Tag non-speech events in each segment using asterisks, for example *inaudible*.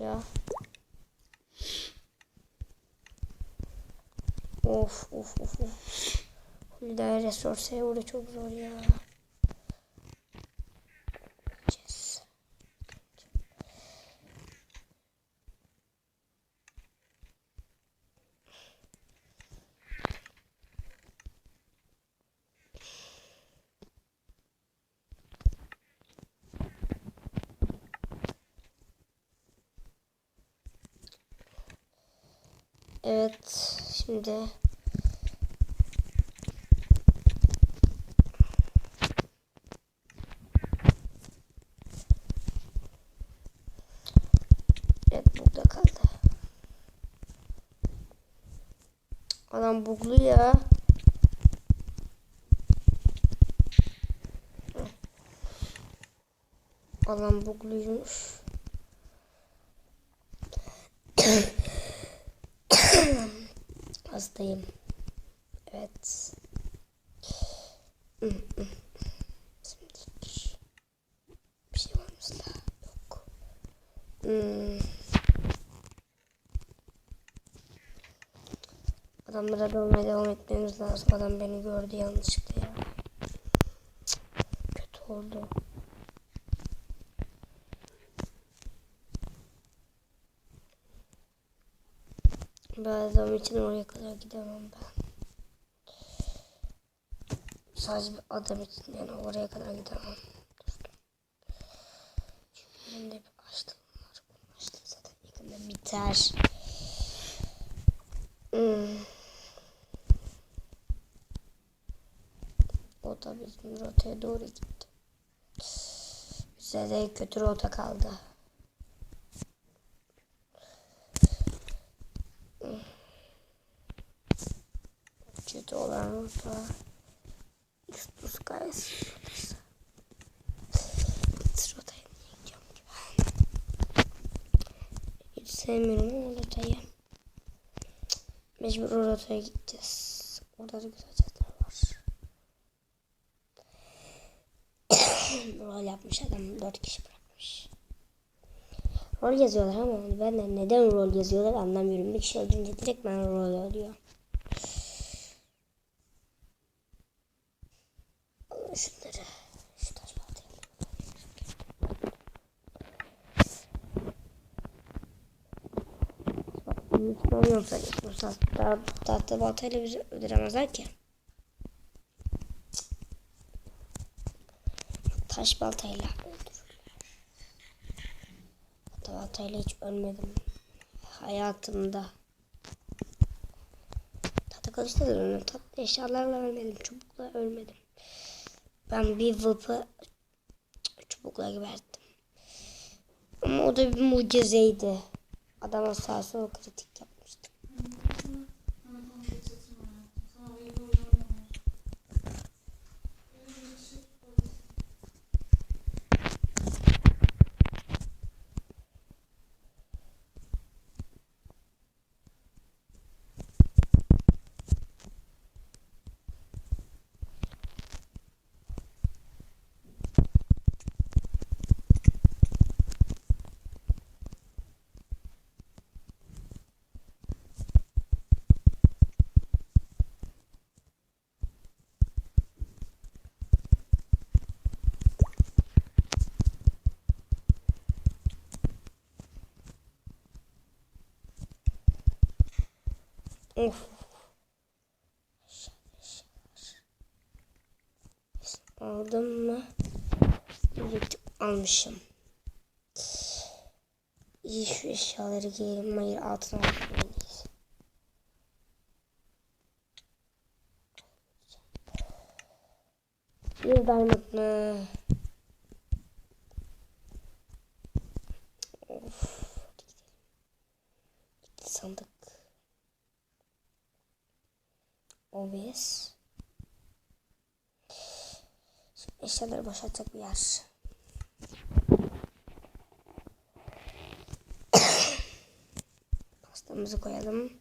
ya. Of of of of. Hülya Resource Euro çok zor ya. Evet, şimdi Evet. Adam buglu ya. Adam bugluymuş. Hastayım. Evet. Bir şey mı daha? Yok. Hmm. Adamlara dövmeye devam etmemiz lazım. Adam beni gördü yanlışlıkla ya. Kötü oldu. Adam için oraya kadar gidemem ben. Sadece bir adam için yani oraya kadar gidemem. Dostum. Çünkü elimde bir açlığım var. Bu açlık zaten yakında biter. Hmm. O da bizim rotaya doğru gitti. Bize de kötü rota kaldı. Kötü olan rota. Üst guys. Hiç rotayı niye gidiyorum ki ben? Hiç sevmiyorum o rotayı. Mecbur o rotaya gideceğiz. Orada da güzel caddeler var. *coughs* Rol yapmış adam. Dört kişi bırakmış. Rol yazıyorlar ama ben de neden rol yazıyorlar anlamıyorum. Bir kişi öldürünce direkt ben rol oluyor. Alın şunları. Şu taş baltayı Unutmam yoksa bu tahta, tahta baltayla bizi öldüremezler ki. Taş baltayla öldürürler. Tahta baltayla hiç ölmedim. Hayatımda. Tahta kılıçla da ölmedim. Tatlı eşyalarla ölmedim. Çubukla ölmedim. Ben bir vıpı çubukla geberttim. Ama o da bir mucizeydi. Adama sağ sol kritik yapmıştım. Of. Aldım mı? Evet almışım. İyi şu eşyaları giyelim. Hayır altına almalıyız. Bir diamond mı? Of. Sandık. OBS. Şimdi eşyaları boşaltacak bir yer. *coughs* Pastamızı koyalım.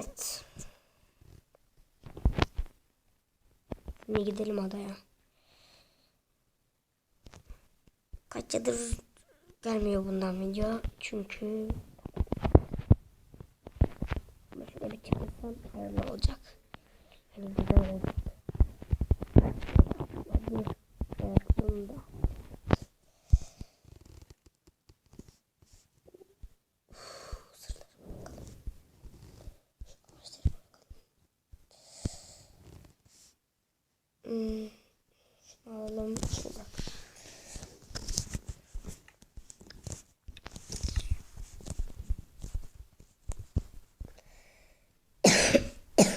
Evet. Şimdi gidelim adaya. Kaç yıldır gelmiyor bundan video. Çünkü başına bir çıkırsam hayırlı olacak. Hani güzel olacak. Hmm. Alalım. Şurada. *coughs*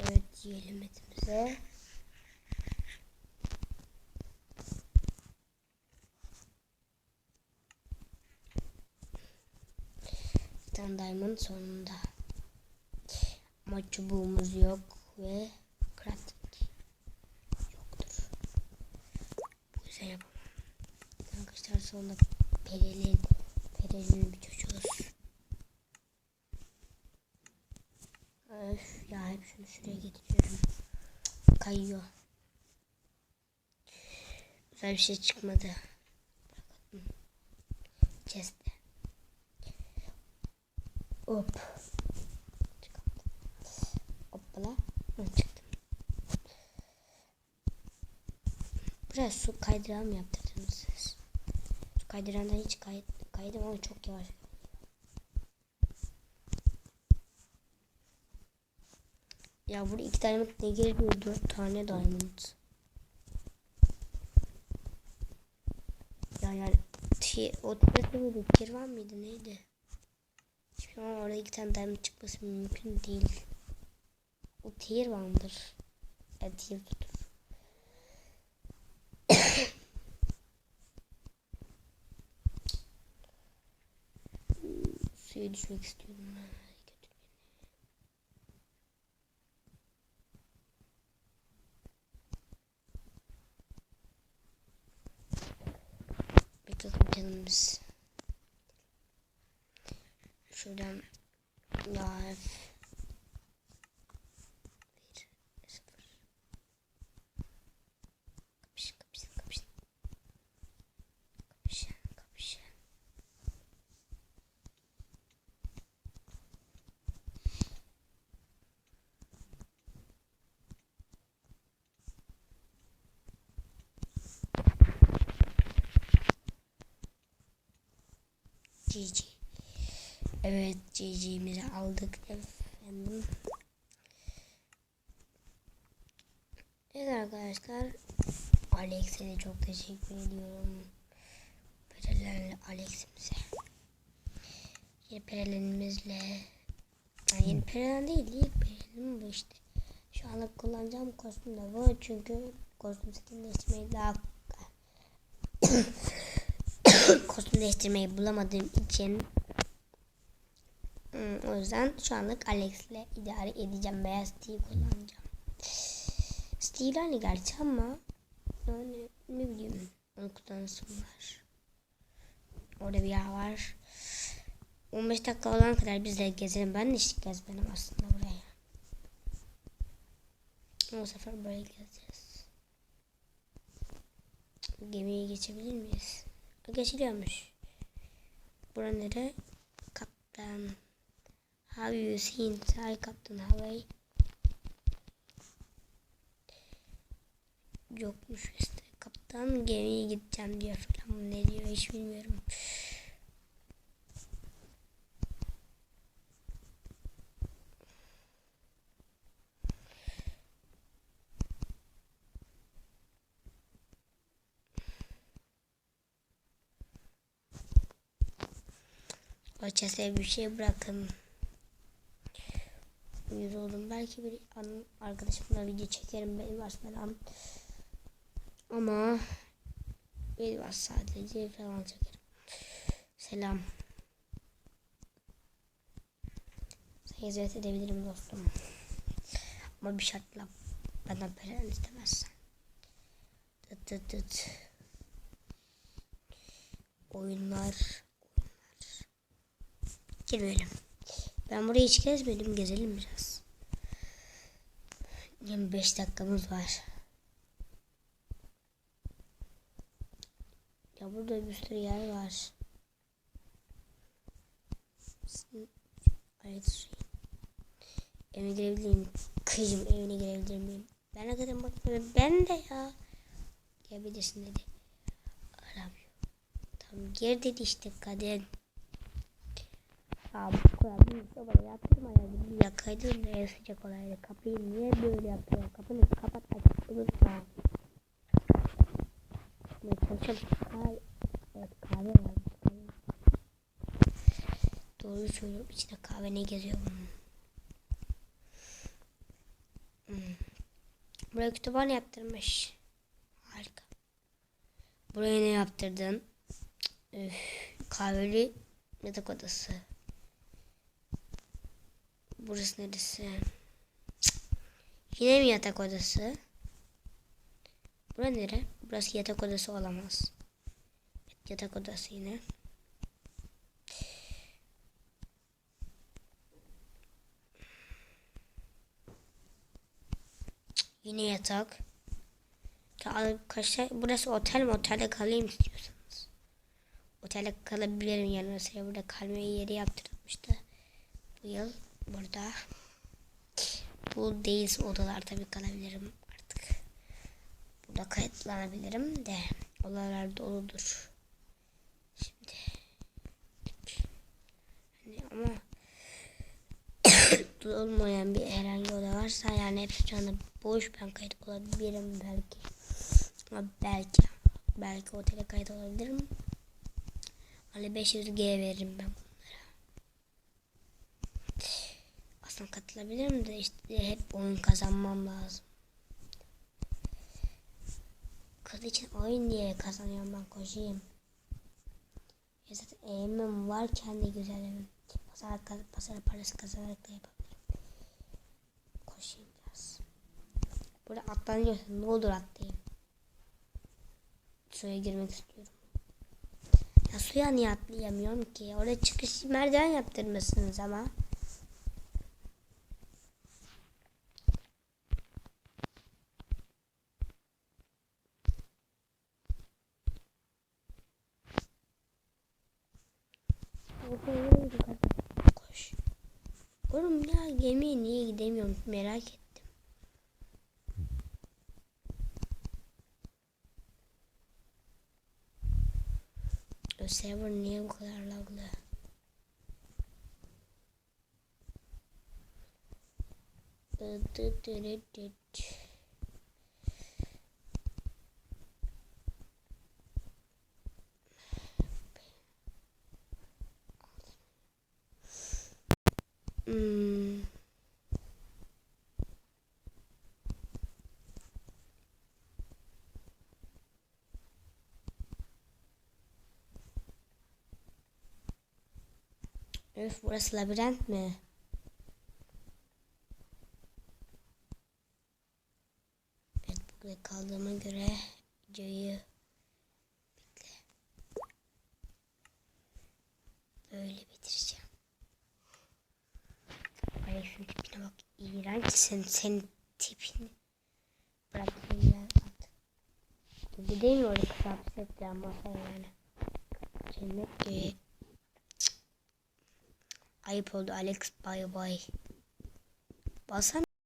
Evet yiyelim etimize. Tane diamond sonunda. Ama çubuğumuz yok ve crafting yoktur. Bu yüzden yapamam. Arkadaşlar sonunda perelin perelin bir çocuğuz. Öf ya hep şunu şuraya getiriyorum. Kayıyor. Güzel bir şey çıkmadı. Bakalım. Hop. Hoppala. Çıktım. Buraya su kaydıran mı yaptırdınız siz? Su kaydırandan hiç kay kaydım ama çok yavaş. Ya burada iki diamond ne geliyor? Dört tane diamond. Ya yani o tier miydi? Tier var mıydı? Neydi? Hiçbir zaman orada iki tane diamond çıkması mümkün değil. O tier vardır. Ya tier tutur. *coughs* Suya düşmek istiyorum. ben. Kötü bir- GG. Evet GG'mizi aldık efendim. Evet arkadaşlar. Alex'e de çok teşekkür ediyorum. Perelenle Alex'imize. Yeni perelenimizle yani yeni perelen değil ilk perelenim bu işte. Şu anlık kullanacağım kostüm de bu çünkü kostüm skin değiştirmeyi daha kostüm değiştirmeyi bulamadığım için hmm, o yüzden şu anlık Alex'le idare edeceğim. Veya Steve kullanacağım. Steve aynı gerçi ama yani ne bileyim onu kullanasım var. Orada bir yer var. 15 dakika olana kadar biz de gezelim. Ben de işte gezmedim aslında buraya. O sefer böyle gezeceğiz. Gemiye geçebilir miyiz? Geçiliyormuş. Bura nere? Kaptan. Have you seen? Say Kaptan Havay. Yokmuş işte. Kaptan gemiye gideceğim diyor falan. Ne diyor hiç bilmiyorum. O çeseye bir şey bırakın. Uyuz oldum. Belki bir an arkadaşımla video çekerim benim var falan. Ama bir var sadece falan çekerim. Selam. Sana hizmet edebilirim dostum. Ama bir şartla benden peren istemezsen. Tıt tıt. Oyunlar. Oyunlar. Girmeyelim. Ben burayı hiç gezmedim. Gezelim biraz. 25 dakikamız var. Ya burada bir sürü yer var. Evet. Evine girebilir miyim? Kızım evine girebilir miyim? Ben kadar bakmıyorum. Ben de ya. Gelebilirsin dedi. Aramıyor. Tamam gir dedi işte kadın. Aa bu kurabiye sobada yaptırma ya. Bir yakaydın da sıcak olaydı. Kapıyı niye böyle yapıyor? Kapını kapat aç. Unutma. Ne çalışalım. Kahve. Evet kahve var. Doğru söylüyorum. İçinde kahve ne geziyor bunun? Hmm. Buraya kütüphane yaptırmış. Harika. Buraya ne yaptırdın? Üf, kahveli yatak odası. Burası neresi? Yine mi yatak odası? Burası nere? Burası yatak odası olamaz. Yatak odası yine. Yine yatak. Ya arkadaşlar burası otel mi? Otelde kalayım istiyorsanız. Otelde kalabilirim yani mesela burada kalmaya yeri yaptırılmıştı. Bu yıl burada. Bu değilse odalar tabii kalabilirim artık. Burada kayıtlanabilirim de odalar doludur. Şimdi hani ama *coughs* olmayan bir herhangi oda varsa yani hepsi şu anda boş ben kayıt olabilirim belki. Ama belki belki otele kayıt olabilirim. Hani 500G veririm ben Aslında katılabilirim de işte hep oyun kazanmam lazım. Kız için oyun diye kazanıyorum ben koşayım. Ya zaten eğimim var kendi güzelim. Pazar, pazar parası kazanarak da yapabilirim. Koşayım biraz. Burada atlanıyorsun. Ne olur atlayayım. Suya girmek istiyorum. Ya suya niye atlayamıyorum ki? Orada çıkış merdiven yaptırmışsınız ama. Koş. Oğlum ya gemiye niye gidemiyorum merak ettim. O server niye bu kadar laglı? Dıt dıt dıt dıt. Hmm. Öf burası labirent mi? Evet burada kaldığıma göre videoyu Sen, senin tipini. Bırak beni ya artık. Gideyim orada kısa hapis edeceğim masaya yani. Cennet gibi. Ayıp oldu Alex bay bay. Basam